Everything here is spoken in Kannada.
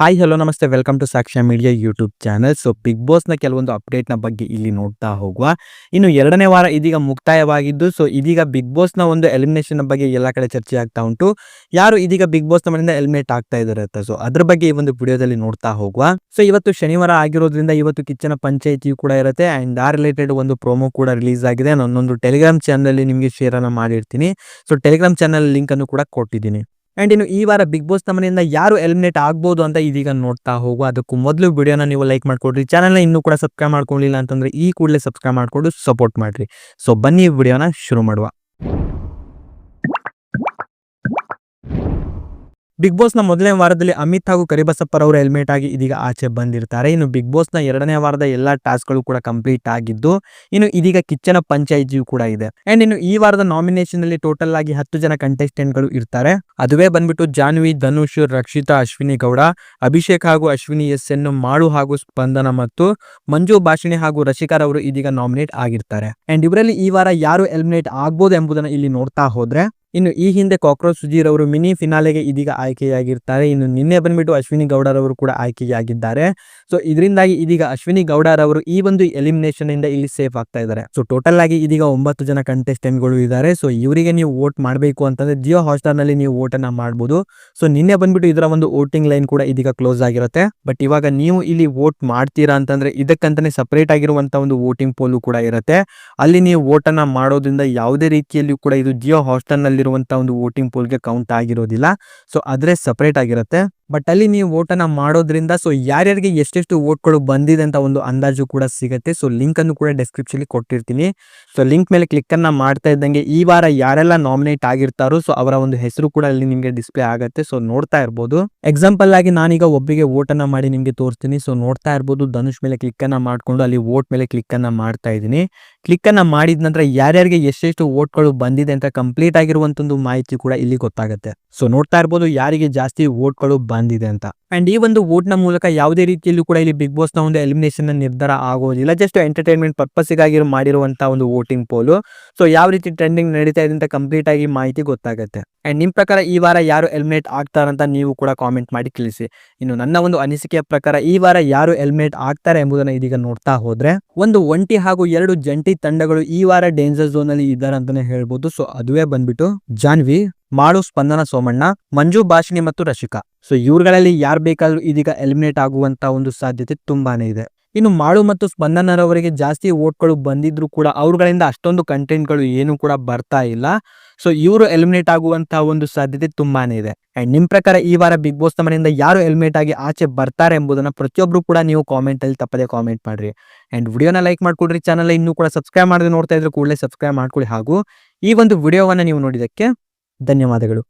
ಹಾಯ್ ಹಲೋ ನಮಸ್ತೆ. Welcome to Sakshya media YouTube channel so big ಬಾಸ್ನ ಕೆಲವೊಂದು ಅಪ್ಡೇಟ್ನ ಬಗ್ಗೆ ಇಲ್ಲಿ ನೋಡ್ತಾ ಹೋಗುವ. ಇನ್ನು ಎರಡನೇ ವಾರ ಇದೀಗ ಮುಕ್ತಾಯವಾಗಿದ್ದು ಸೊ ಇದೀಗ ಬಿಗ್ ಬಾಸ್ನ ಒಂದು ಎಲಿಮಿನೇಷನ್ ಬಗ್ಗೆ ಎಲ್ಲ ಕಡೆ ಚರ್ಚೆ ಆಗ್ತಾ ಉಂಟು. ಯಾರು ಇದೀಗ ಬಿಗ್ ಬಾಸ್ನ ಮನೆಯಿಂದ ಎಲಿಮಿನೇಟ್ ಆಗ್ತಾ ಇದ್ದಾರೆ ಅಂತ ಸೊ ಅದ್ರ ಬಗ್ಗೆ ಈ ಒಂದು ವಿಡಿಯೋದಲ್ಲಿ ನೋಡ್ತಾ ಹೋಗುವ. ಸೊ ಇವತ್ತು ಶನಿವಾರ ಆಗಿರೋದ್ರಿಂದ ಇವತ್ತು ಕಿಚ್ಚನ ಪಂಚಾಯಿತಿಯು ಕೂಡ ಇರುತ್ತೆ. ಅಂಡ್ ಆ ರಿಲೇಟೆಡ್ ಒಂದು ಪ್ರೋಮೋ ಕೂಡ ರಿಲೀಸ್ ಆಗಿದೆ. ನನ್ನೊಂದು ಟೆಲಿಗ್ರಾಮ್ ಚಾನಲಲ್ಲಿ ನಿಮಗೆ ಶೇರನ್ನು ಮಾಡಿರ್ತೀನಿ. ಸೊ ಟೆಲಿಗ್ರಾಮ್ ಚಾನಲ್ ಲಿಂಕ್ ಅನ್ನು ಕೂಡ ಕೊಟ್ಟಿದ್ದೀನಿ. ಅಂಡ್ ಇನ್ನು ಈ ವಾರ ಬಿಗ್ ಬಾಸ್ ತಮ್ಮನಿಂದ ಯಾರು ಎಲಿಮಿನೇಟ್ ಆಗ್ಬೋದು ಅಂತ ಇದೀಗ ನೋಡ್ತಾ ಹೋಗುವ ಅದಕ್ಕೂ ಮೊದಲು ವಿಡಿಯೋನ ನೀವು ಲೈಕ್ ಮಾಡ್ಕೊಡ್ರಿ. ಚಾನಲ್ನ ಇನ್ನೂ ಕೂಡ ಸಬ್ಸ್ಕ್ರೈಬ್ ಮಾಡ್ಕೊಳ್ಳಿಲ್ಲ ಅಂತಂದ್ರೆ ಈ ಕೂಡಲೇ ಸಬ್ಸ್ಕ್ರೈಬ್ ಮಾಡಿಕೊಂಡು ಸಪೋರ್ಟ್ ಮಾಡಿರಿ. ಸೊ ಬನ್ನಿ ವಿಡಿಯೋನ ಶುರು ಮಾಡುವ. ಬಿಗ್ ಬಾಸ್ನ ಮೊದಲನೇ ವಾರದಲ್ಲಿ ಅಮಿತ್ ಹಾಗೂ ಕರಿಬಸಪ್ಪರ್ ಅವರು ಹೆಲ್ಮೆಟ್ ಆಗಿ ಇದೀಗ ಆಚೆ ಬಂದಿರ್ತಾರೆ. ಇನ್ನು ಬಿಗ್ ಬಾಸ್ನ ಎರಡನೇ ವಾರದ ಎಲ್ಲಾ ಟಾಸ್ಕ್ಗಳು ಕೂಡ ಕಂಪ್ಲೀಟ್ ಆಗಿದ್ದು, ಇನ್ನು ಇದೀಗ ಕಿಚ್ಚನ ಪಂಚಾಯಿತಿಯು ಕೂಡ ಇದೆ. ಅಂಡ್ ಇನ್ನು ಈ ವಾರದ ನಾಮಿನೇಷನ್ ಅಲ್ಲಿ ಟೋಟಲ್ ಆಗಿ ಹತ್ತು ಜನ ಕಂಟೆಸ್ಟೆಂಟ್ಗಳು ಇರ್ತಾರೆ. ಅದುವೇ ಬಂದ್ಬಿಟ್ಟು ಜಾನ್ವಿ, ಧನುಷ್, ರಕ್ಷಿತಾ, ಅಶ್ವಿನಿ ಗೌಡ, ಅಭಿಷೇಕ್ ಹಾಗೂ ಅಶ್ವಿನಿ ಎಸ್ ಎನ್, ಮಾಡು ಹಾಗೂ ಸ್ಪಂದನ ಮತ್ತು ಮಂಜು ಭಾಷಣಿ ಹಾಗೂ ರಶಿಕಾರ್ ಅವರು ಇದೀಗ ನಾಮಿನೇಟ್ ಆಗಿರ್ತಾರೆ. ಅಂಡ್ ಇವರಲ್ಲಿ ಈ ವಾರ ಯಾರು ಎಲಿಮಿನೇಟ್ ಆಗ್ಬೋದು ಎಂಬುದನ್ನು ಇಲ್ಲಿ ನೋಡ್ತಾ ಹೋದ್ರೆ ಇನ್ನು ಈ ಹಿಂದೆ ಕಾಕ್ರೋಚ್ ಸುಜೀರ್ ಅವರು ಮಿನಿ ಫಿನಾಲೆಗೆ ಇದೀಗ ಆಯ್ಕೆಯಾಗಿರ್ತಾರೆ. ಇನ್ನು ನಿನ್ನೆ ಬಂದ್ಬಿಟ್ಟು ಅಶ್ವಿನಿ ಗೌಡರವರು ಕೂಡ ಆಯ್ಕೆಯಾಗಿದ್ದಾರೆ. ಸೊ ಇದರಿಂದಾಗಿ ಇದೀಗ ಅಶ್ವಿನಿ ಗೌಡರವರು ಈ ಒಂದು ಎಲಿಮಿನೇಷನ್ ಇಂದ ಇಲ್ಲಿ ಸೇಫ್ ಆಗ್ತಾ ಇದ್ದಾರೆ. ಸೊ ಟೋಟಲ್ ಆಗಿ ಇದೀಗ ಒಂಬತ್ತು ಜನ ಕಂಟೆಸ್ಟೆಂಟ್ಗಳು ಇದ್ದಾರೆ. ಸೊ ಇವರಿಗೆ ನೀವು ವೋಟ್ ಮಾಡಬೇಕು ಅಂತಂದ್ರೆ ಜಿಯೋ ಹಾಟ್ಸ್ಟಾರ್ನಲ್ಲಿ ನೀವು ವೋಟ್ ಮಾಡಬಹುದು ಸೊ ನಿನ್ನೆ ಬಂದ್ಬಿಟ್ಟು ಇದರ ಒಂದು ವೋಟಿಂಗ್ ಲೈನ್ ಕೂಡ ಇದೀಗ ಕ್ಲೋಸ್ ಆಗಿರುತ್ತೆ. ಬಟ್ ಇವಾಗ ನೀವು ಇಲ್ಲಿ ವೋಟ್ ಮಾಡ್ತೀರಾ ಅಂತಂದ್ರೆ ಇದಕ್ಕಂತಾನೆ ಸಪರೇಟ್ ಆಗಿರುವಂತ ಒಂದು ವೋಟಿಂಗ್ ಪೋಲು ಕೂಡ ಇರುತ್ತೆ. ಅಲ್ಲಿ ನೀವು ವೋಟ್ ಮಾಡೋದ್ರಿಂದ ಯಾವುದೇ ರೀತಿಯಲ್ಲಿ ಕೂಡ ಇದು ಜಿಯೋ ಹಾಟ್ಸ್ಟಾರ್ ನಲ್ಲಿರುವಂತ ಒಂದು ವೋಟಿಂಗ್ ಪೋಲ್ಗೆ ಕೌಂಟ್ ಆಗಿರೋದಿಲ್ಲ. ಸೊ ಅದ್ರೆ ಸಪರೇಟ್ ಆಗಿರುತ್ತೆ. ಬಟ್ ಅಲ್ಲಿ ನೀವು ಓಟನ್ನು ಮಾಡೋದ್ರಿಂದ ಸೊ ಯಾರ್ಯಾರಿಗೆ ಎಷ್ಟೆಷ್ಟು ವೋಟ್ಗಳು ಬಂದಿದೆ ಅಂತ ಒಂದು ಅಂದಾಜು ಕೂಡ ಸಿಗುತ್ತೆ. ಸೊ ಲಿಂಕ್ ಅನ್ನು ಕೂಡ ಡಿಸ್ಕ್ರಿಪ್ಷನ್ ಕೊಟ್ಟಿರ್ತೀನಿ. ಸೊ ಲಿಂಕ್ ಮೇಲೆ ಕ್ಲಿಕ್ ಅನ್ನ ಮಾಡ್ತಾ ಇದ್ದಂಗೆ ಈ ವಾರ ಯಾರೆಲ್ಲ ನಾಮಿನೇಟ್ ಆಗಿರ್ತಾರೋ ಸೊ ಅವರ ಒಂದು ಹೆಸರು ಕೂಡ ಅಲ್ಲಿ ನಿಮಗೆ ಡಿಸ್ಪ್ಲೇ ಆಗುತ್ತೆ. ಸೊ ನೋಡ್ತಾ ಇರ್ಬೋದು. ಎಕ್ಸಾಂಪಲ್ ಆಗಿ ನಾನೀಗ ಒಬ್ಬಿಗೆ ವೋಟ್ ಅನ್ನ ಮಾಡಿ ನಿಮಗೆ ತೋರಿಸ್ತೀನಿ. ಸೊ ನೋಡ್ತಾ ಇರ್ಬೋದು, ಧನುಷ್ ಮೇಲೆ ಕ್ಲಿಕ್ ಅನ್ನ ಮಾಡ್ಕೊಂಡು ಅಲ್ಲಿ ವೋಟ್ ಮೇಲೆ ಕ್ಲಿಕ್ ಅನ್ನ ಮಾಡ್ತಾ ಇದ್ದೀನಿ. ಕ್ಲಿಕ್ ಅನ್ನ ಮಾಡಿದ ನಂತರ ಯಾರ್ಯಾರಿಗೆ ಎಷ್ಟೆಷ್ಟು ವೋಟ್ಗಳು ಬಂದಿದೆ ಅಂತ ಕಂಪ್ಲೀಟ್ ಆಗಿರುವಂತ ಒಂದು ಮಾಹಿತಿ ಕೂಡ ಇಲ್ಲಿ ಗೊತ್ತಾಗುತ್ತೆ. ಸೊ ನೋಡ್ತಾ ಇರ್ಬೋದು, ಯಾರಿಗೆ ಜಾಸ್ತಿ ವೋಟ್ಗಳು ಬಂದಿದೆ ಅಂತ. ಅಂಡ್ ಈ ಒಂದು ವೋಟ್ನ ಮೂಲಕ ಯಾವುದೇ ರೀತಿಯಲ್ಲೂ ಕೂಡ ಇಲ್ಲಿ ಬಿಗ್ ಬಾಸ್ನ ಒಂದು ಎಲಿಮಿನೇಷನ್ ನಿರ್ಧಾರ ಆಗೋದಿಲ್ಲ. ಜಸ್ಟ್ ಎಂಟರ್ಟೈನ್ಮೆಂಟ್ ಪರ್ಪಸ್ಗಾಗಿ ಮಾಡಿರುವಂತಹ ಒಂದು ವೋಟಿಂಗ್ ಪೋಲು ಸೊ ಯಾವ ರೀತಿ ಟ್ರೆಂಡಿಂಗ್ ನಡೀತಾ ಇದೆ ಅಂತ ಕಂಪ್ಲೀಟ್ ಆಗಿ ಮಾಹಿತಿ ಗೊತ್ತಾಗುತ್ತೆ. ಅಂಡ್ ನಿಮ್ ಪ್ರಕಾರ ಈ ವಾರ ಯಾರು ಎಲಿಮಿನೇಟ್ ಆಗ್ತಾರಂತ ನೀವು ಕೂಡ ಕಾಮೆಂಟ್ ಮಾಡಿ ತಿಳಿಸಿ. ಇನ್ನು ನನ್ನ ಒಂದು ಅನಿಸಿಕೆಯ ಪ್ರಕಾರ ಈ ವಾರ ಯಾರು ಎಲಿಮಿನೇಟ್ ಆಗ್ತಾರೆ ಎಂಬುದನ್ನ ಇದೀಗ ನೋಡ್ತಾ ಹೋದ್ರೆ, ಒಂದು ಒಂಟಿ ಹಾಗೂ ಎರಡು ಜಂಟಿ ತಂಡಗಳು ಈ ವಾರ ಡೇಂಜರ್ ಝೋನ್ ಅಲ್ಲಿ ಇದ್ದಾರೆ ಅಂತಾನೆ ಹೇಳ್ಬೋದು. ಸೊ ಅದುವೇ ಬಂದ್ಬಿಟ್ಟು ಜಾನ್ವಿ ಮಾಡು ಸ್ಪಂದನ ಸೋಮಣ್ಣ, ಮಂಜು ಭಾಷಿಣಿ ಮತ್ತು ರಶಿಕಾ. ಸೊ ಇವ್ರುಗಳಲ್ಲಿ ಯಾರು ಬೇಕಾದ್ರೂ ಇದೀಗ ಎಲಿಮಿನೇಟ್ ಆಗುವಂತ ಒಂದು ಸಾಧ್ಯತೆ ತುಂಬಾನೇ ಇದೆ. ಇನ್ನು ಮಾಡು ಮತ್ತು ಸ್ಪಂದನರವರಿಗೆ ಜಾಸ್ತಿ ಓಟ್ಗಳು ಬಂದಿದ್ರು ಕೂಡ ಅವ್ರುಗಳಿಂದ ಅಷ್ಟೊಂದು ಕಂಟೆಂಟ್ಗಳು ಏನು ಕೂಡ ಬರ್ತಾ ಇಲ್ಲ. ಸೊ ಇವರು ಎಲಿಮಿನೇಟ್ ಆಗುವಂತಹ ಒಂದು ಸಾಧ್ಯತೆ ತುಂಬಾನೇ ಇದೆ. ಅಂಡ್ ನಿಮ್ ಪ್ರಕಾರ ಈ ವಾರ ಬಿಗ್ ಬಾಸ್ ಮನೆಯಿಂದ ಯಾರು ಎಲಿಮಿನೇಟ್ ಆಗಿ ಆಚೆ ಬರ್ತಾರೆ ಎಂಬುದನ್ನ ಪ್ರತಿಯೊಬ್ರು ಕೂಡ ನೀವು ಕಾಮೆಂಟ್ ಅಲ್ಲಿ ತಪ್ಪದೆ ಕಾಮೆಂಟ್ ಮಾಡ್ರಿ. ಅಂಡ್ ವಿಡಿಯೋನ ಲೈಕ್ ಮಾಡ್ಕೊಡ್ರಿ ಚಾನಲ್ ಇನ್ನೂ ಕೂಡ ಸಬ್ಸ್ಕ್ರೈಬ್ ಮಾಡದೆ ನೋಡ್ತಾ ಇದ್ರೆ ಕೂಡಲೇ ಸಬ್ಸ್ಕ್ರೈಬ್ ಮಾಡ್ಕೊಳ್ಳಿ ಹಾಗೂ ಈ ಒಂದು ವಿಡಿಯೋವನ್ನ ನೀವು ನೋಡಿದಕ್ಕೆ ಧನ್ಯವಾದಗಳು.